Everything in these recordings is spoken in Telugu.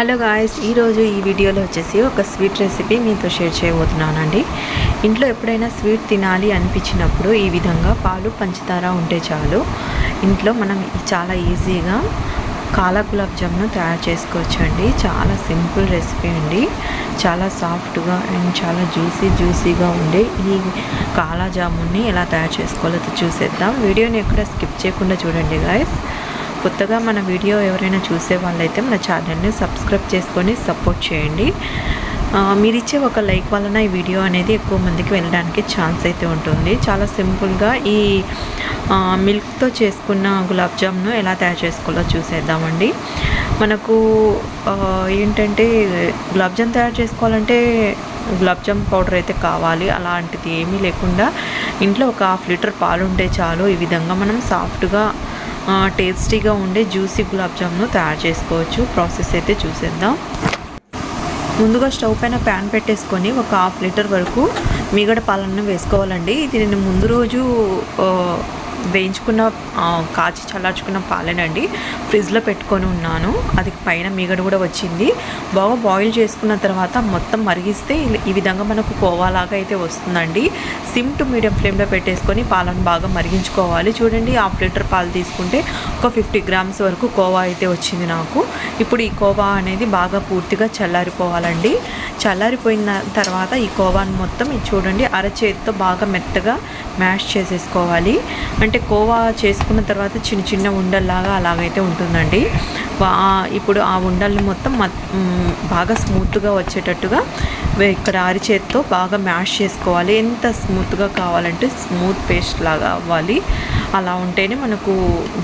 హలో గాయస్ ఈరోజు ఈ వీడియోలో వచ్చేసి ఒక స్వీట్ రెసిపీ మీతో షేర్ చేయబోతున్నానండి. ఇంట్లో ఎప్పుడైనా స్వీట్ తినాలి అనిపించినప్పుడు ఈ విధంగా పాలు పంచదార ఉంటే చాలు. ఇంట్లో మనం చాలా ఈజీగా కాలా గులాబ్ జామ్ను తయారు చేసుకోవచ్చు అండి చాలా సింపుల్ రెసిపీ అండి. చాలా సాఫ్ట్గా అండ్ చాలా జ్యూసీ జ్యూసీగా ఉండే ఈ కాలా జామున్ని ఎలా తయారు చేసుకోవాలో చూసేద్దాం. వీడియోని ఎక్కడ స్కిప్ చేయకుండా చూడండి గాయస్. కొత్తగా మన వీడియో ఎవరైనా చూసే వాళ్ళైతే మన ఛానల్ని సబ్స్క్రైబ్ చేసుకొని సపోర్ట్ చేయండి. మీరు ఇచ్చే ఒక లైక్ వలన ఈ వీడియో అనేది ఎక్కువ మందికి వెళ్ళడానికి ఛాన్స్ అయితే ఉంటుంది. చాలా సింపుల్గా ఈ మిల్క్తో చేసుకున్న గులాబ్ జామ్ను ఎలా తయారు చేసుకోవాలో చూసేద్దామండి. మనకు ఏంటంటే గులాబ్ జామ్ తయారు చేసుకోవాలంటే గులాబ్ జామ్ పౌడర్ అయితే కావాలి. అలాంటిది ఏమీ లేకుండా ఇంట్లో ఒక హాఫ్ లీటర్ పాలు ఉంటే చాలు. ఈ విధంగా మనం సాఫ్ట్గా టేస్టీగా ఉండే జ్యూసీ గులాబ్ జామ్ను తయారు చేసుకోవచ్చు. ప్రాసెస్ అయితే చూసేద్దాం. ముందుగా స్టవ్ పైన ప్యాన్ పెట్టేసుకొని ఒక హాఫ్ లీటర్ వరకు మీగడ పాలನ್ನು వేసుకోవాలండి. ఇది నేను ముందు రోజు వేయించుకున్న కాచి చల్లార్చుకున్న పాలేనండి. ఫ్రిడ్జ్లో పెట్టుకొని ఉన్నాను. అది పైన మీగడ కూడా వచ్చింది. బాగా బాయిల్ చేసుకున్న తర్వాత మొత్తం మరిగిస్తే ఈ విధంగా మనకు కోవాలాగా అయితే వస్తుందండి. సిమ్ టు మీడియం ఫ్లేమ్లో పెట్టేసుకొని పాలను బాగా మరిగించుకోవాలి. చూడండి హాఫ్ లీటర్ పాలు తీసుకుంటే ఒక ఫిఫ్టీ గ్రామ్స్ వరకు కోవా అయితే వచ్చింది నాకు. ఇప్పుడు ఈ కోవా అనేది బాగా పూర్తిగా చల్లారిపోవాలండి. చల్లారిపోయిన తర్వాత ఈ కోవాను మొత్తం ఇది చూడండి అరచేతితో బాగా మెత్తగా మ్యాష్ చేసేసుకోవాలి. అంటే అంటే కోవా చేసుకున్న తర్వాత చిన్న చిన్న ఉండల్లాగా అలాగైతే ఉంటుందండి. ఇప్పుడు ఆ ఉండల్ని మొత్తం మత్- బాగా స్మూత్గా వచ్చేటట్టుగా ఇక్కడ అరిచేతితో బాగా మ్యాష్ చేసుకోవాలి. ఎంత స్మూత్గా కావాలంటే స్మూత్ పేస్ట్ లాగా అవ్వాలి. అలా ఉంటేనే మనకు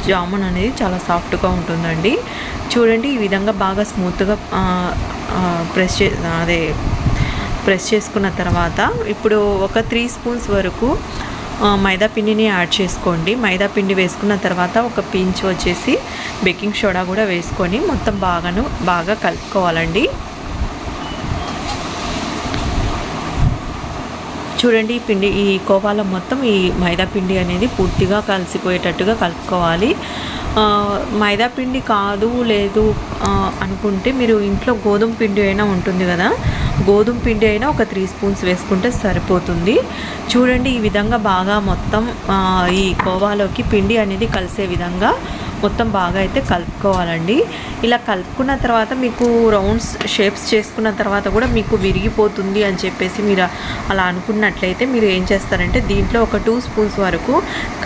జామున్ అనేది చాలా సాఫ్ట్గా ఉంటుందండి. చూడండి ఈ విధంగా బాగా స్మూత్గా ప్రెస్ చే అదే ప్రెస్ చేసుకున్న తర్వాత ఇప్పుడు ఒక త్రీ స్పూన్స్ వరకు మైదా పిండిని యాడ్ చేసుకోండి. మైదా పిండి వేసుకున్న తర్వాత ఒక పించ్ వచ్చేసి బేకింగ్ సోడా కూడా వేసుకొని మొత్తం బాగాను బాగా కలుపుకోవాలండి. చూడండి ఈ పిండి ఈ కోవాలో మొత్తం ఈ మైదా పిండి అనేది పూర్తిగా కలిసిపోయేటట్టుగా కలుపుకోవాలి. మైదా పిండి కాదు లేదు అనుకుంటే మీరు ఇంట్లో గోధుమ పిండి అయినా ఉంటుంది కదా. గోధుమ పిండి అయినా ఒక త్రీ స్పూన్స్ వేసుకుంటే సరిపోతుంది. చూడండి ఈ విధంగా బాగా మొత్తం ఈ కోవాలోకి పిండి అనేది కలిసే విధంగా మొత్తం బాగా అయితే కలుపుకోవాలండి. ఇలా కలుపుకున్న తర్వాత మీకు రౌండ్స్ షేప్స్ చేసుకున్న తర్వాత కూడా మీకు విరిగిపోతుంది అని చెప్పేసి మీరు అలా అనుకున్నట్లయితే మీరు ఏం చేస్తారంటే దీంట్లో ఒక టూ స్పూన్స్ వరకు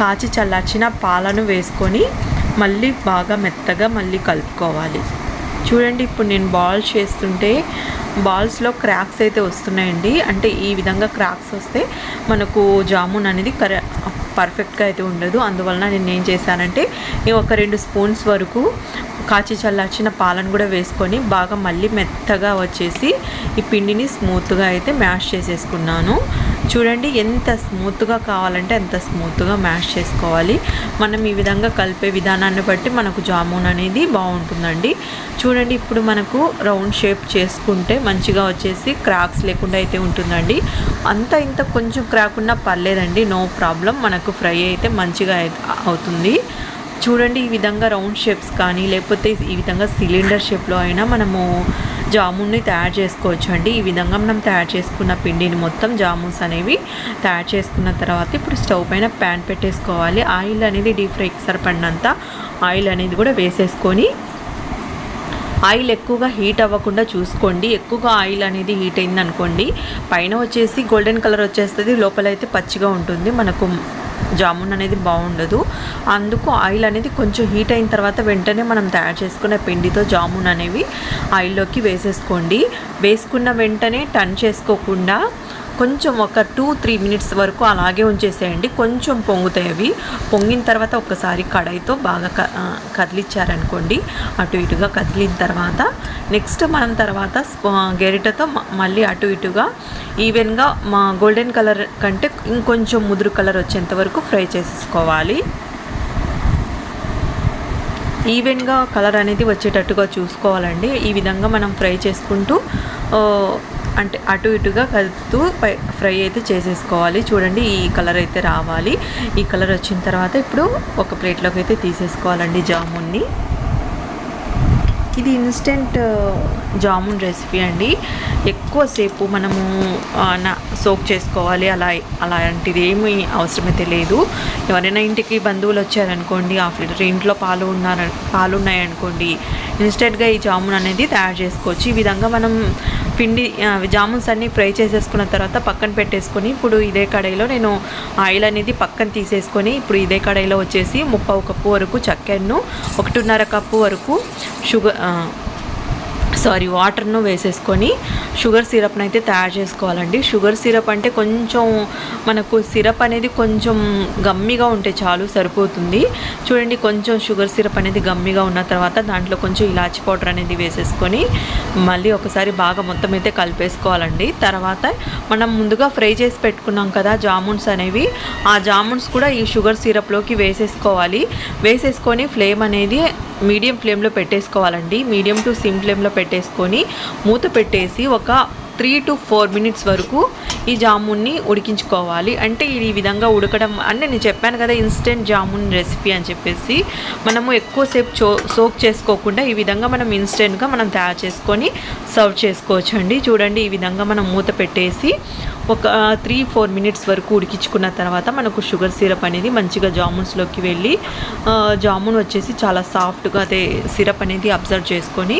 కాచి చల్లార్చిన పాలను వేసుకొని మళ్ళీ బాగా మెత్తగా మళ్ళీ కలుపుకోవాలి. చూడండి ఇప్పుడు నేను బాల్స్ చేస్తుంటే బాల్స్లో క్రాక్స్ అయితే వస్తున్నాయండి. అంటే ఈ విధంగా క్రాక్స్ వస్తే మనకు జామున్ అనేది కర పర్ఫెక్ట్గా అయితే ఉండదు. అందువలన నేను ఏం చేశానంటే ఒక రెండు స్పూన్స్ వరకు కాచి చల్లార్చిన పాలను కూడా వేసుకొని బాగా మళ్ళీ మెత్తగా వచ్చేసి ఈ పిండిని స్మూత్గా అయితే మ్యాష్ చేసేసుకున్నాను. చూడండి ఎంత స్మూత్గా కావాలంటే అంత స్మూత్గా మ్యాష్ చేసుకోవాలి. మనం ఈ విధంగా కలిపే విధానాన్ని బట్టి మనకు జామున్ అనేది బాగుంటుందండి. చూడండి ఇప్పుడు మనకు రౌండ్ షేప్ చేసుకుంటే మంచిగా వచ్చేసి క్రాక్స్ లేకుండా అయితే ఉంటుందండి. అంత ఇంత కొంచెం క్రాక్ ఉన్నా పర్లేదండి నో ప్రాబ్లం. మనకు ఫ్రై అయితే మంచిగా అవుతుంది. చూడండి ఈ విధంగా రౌండ్ షేప్స్ కానీ లేకపోతే ఈ విధంగా సిలిండర్ షేప్లో అయినా మనము జామున్ని తయారు చేసుకోవచ్చు అండి ఈ విధంగా మనం తయారు చేసుకున్న పిండిని మొత్తం జామున్స్ అనేవి తయారు చేసుకున్న తర్వాత ఇప్పుడు స్టవ్ పైన ప్యాన్ పెట్టేసుకోవాలి. ఆయిల్ అనేది డీప్ ఫ్రైకి సరిపడినంత ఆయిల్ అనేది కూడా వేసేసుకొని ఆయిల్ ఎక్కువగా హీట్ అవ్వకుండా చూసుకోండి. ఎక్కువగా ఆయిల్ అనేది హీట్ అయింది అనుకోండి పైన వచ్చేసి గోల్డెన్ కలర్ వచ్చేస్తుంది లోపల అయితే పచ్చిగా ఉంటుంది. మనకు జామున్ అనేది బాగుండదు. అందుకు ఆయిల్ అనేది కొంచెం హీట్ అయిన తర్వాత వెంటనే మనం తయారు చేసుకున్న పిండితో జామున్ అనేవి ఆయిల్లోకి వేసేసుకోండి. వేసుకున్న వెంటనే టర్న్ చేసుకోకుండా కొంచెం ఒక టూ త్రీ మినిట్స్ వరకు అలాగే ఉంచేసేయండి. కొంచెం పొంగుతాయి అవి. పొంగిన తర్వాత ఒకసారి కడాయితో బాగా కదిలించారనుకోండి కదిలిచ్చారనుకోండి. అటు ఇటుగా కదిలిన తర్వాత నెక్స్ట్ మనం తర్వాత గెరిటతో మ- మళ్ళీ అటు ఇటుగా ఈవెన్గా మా గోల్డెన్ కలర్ కంటే ఇంకొంచెం ముదురు కలర్ వచ్చేంత వరకు ఫ్రై చేసేసుకోవాలి. ఈవెన్గా కలర్ అనేది వచ్చేటట్టుగా చూసుకోవాలండి. ఈ విధంగా మనం ఫ్రై చేసుకుంటూ అంటే అటు ఇటుగా కలుపుతూ ఫ్రై అయితే చేసేసుకోవాలి. చూడండి ఈ కలర్ అయితే రావాలి. ఈ కలర్ వచ్చిన తర్వాత ఇప్పుడు ఒక ప్లేట్లోకి అయితే తీసేసుకోవాలండి జామున్ని. ఇది ఇన్స్టెంట్ జామున్ రెసిపీ అండి. ఎక్కువసేపు మనము నా సోక్ చేసుకోవాలి. అలా అలాంటిది ఏమీ అవసరమైతే లేదు ఎవరైనా ఇంటికి బంధువులు వచ్చారనుకోండి హాఫ్ లీటర్ ఇంట్లో పాలు ఉన్నారు పాలు ఉన్నాయనుకోండి ఇన్స్టెంట్గా ఈ జామున్ అనేది తయారు చేసుకోవచ్చు. ఈ విధంగా మనం పిండి జామున్స్ అన్నీ ఫ్రై చేసేసుకున్న తర్వాత పక్కన పెట్టేసుకొని ఇప్పుడు ఇదే కడాయిలో నేను ఆయిల్ అనేది పక్కన తీసేసుకొని ఇప్పుడు ఇదే కడాయిలో వచ్చేసి ముప్పావు కప్పు వరకు చక్కెరను ఒకటిన్నర కప్పు వరకు షుగర్ సారీ వాటర్ను వేసేసుకొని షుగర్ సిరప్ని అయితే తయారు చేసుకోవాలండి. షుగర్ సిరప్ అంటే కొంచెం మనకు సిరప్ అనేది కొంచెం గమ్మిగా ఉంటే చాలు సరిపోతుంది. చూడండి కొంచెం షుగర్ సిరప్ అనేది గమ్మిగా ఉన్న తర్వాత దాంట్లో కొంచెం ఇలాచి పౌడర్ అనేది వేసేసుకొని మళ్ళీ ఒకసారి బాగా మొత్తం అయితే కలిపేసుకోవాలండి. తర్వాత మనం ముందుగా ఫ్రై చేసి పెట్టుకున్నాం కదా జామున్స్ అనేవి. ఆ జామున్స్ కూడా ఈ షుగర్ సిరప్లోకి వేసేసుకోవాలి. వేసేసుకొని ఫ్లేమ్ అనేది మీడియం ఫ్లేమ్లో పెట్టేసుకోవాలండి. మీడియం టు సిమ్ ఫ్లేమ్లో పెట్టేసుకొని మూత పెట్టేసి ఒక త్రీ టు ఫోర్ మినిట్స్ వరకు ఈ జామున్ని ఉడికించుకోవాలి. అంటే ఇది ఈ విధంగా ఉడకడం అంటే నేను చెప్పాను కదా ఇన్స్టెంట్ జామున్ రెసిపీ అని చెప్పేసి మనము ఎక్కువసేపు చో సోక్ చేసుకోకుండా ఈ విధంగా మనం ఇన్స్టెంట్గా మనం తయారు చేసుకొని సర్వ్ చేసుకోవచ్చు అండి చూడండి ఈ విధంగా మనం మూత పెట్టేసి ఒక త్రీ ఫోర్ మినిట్స్ వరకు ఉడికించుకున్న తర్వాత మనకు షుగర్ సిరప్ అనేది మంచిగా జామున్స్లోకి వెళ్ళి జామున్ వచ్చేసి చాలా సాఫ్ట్గా అయితే సిరప్ అనేది అబ్జర్వ్ చేసుకొని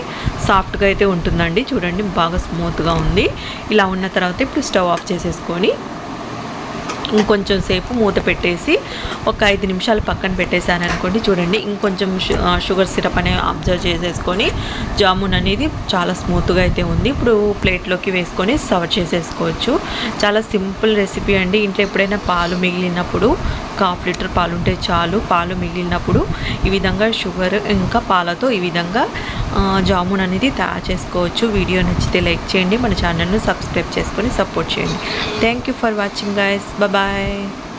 సాఫ్ట్గా అయితే ఉంటుందండి. చూడండి బాగా స్మూత్గా ఉంది. ఇలా ఉన్న తర్వాత ఇప్పుడు స్టవ్ ఆఫ్ చేసేసుకొని ఇంకొంచెం సేపు మూత పెట్టేసి ఒక ఐదు నిమిషాలు పక్కన పెట్టేశాను అనుకోండి. చూడండి ఇంకొంచెం షుగర్ సిరప్ అనేది అబ్జర్వ్ చేసేసుకొని జామున్ అనేది చాలా స్మూత్గా అయితే ఉంది. ఇప్పుడు ప్లేట్లోకి వేసుకొని సర్వ్ చేసేసుకోవచ్చు. చాలా సింపుల్ రెసిపీ అండి. ఇంట్లో ఎప్పుడైనా పాలు మిగిలినప్పుడు ఒక హాఫ్ లీటర్ పాలు ఉంటే చాలు పాలు మిగిలినప్పుడు ఈ విధంగా షుగర్ ఇంకా పాలతో ఈ విధంగా జామున్ అనేది తయారు చేసుకోవచ్చు. వీడియో నచ్చితే లైక్ చేయండి. మన ఛానల్ను సబ్స్క్రైబ్ చేసుకొని సపోర్ట్ చేయండి. Thank you for watching guys. Bye.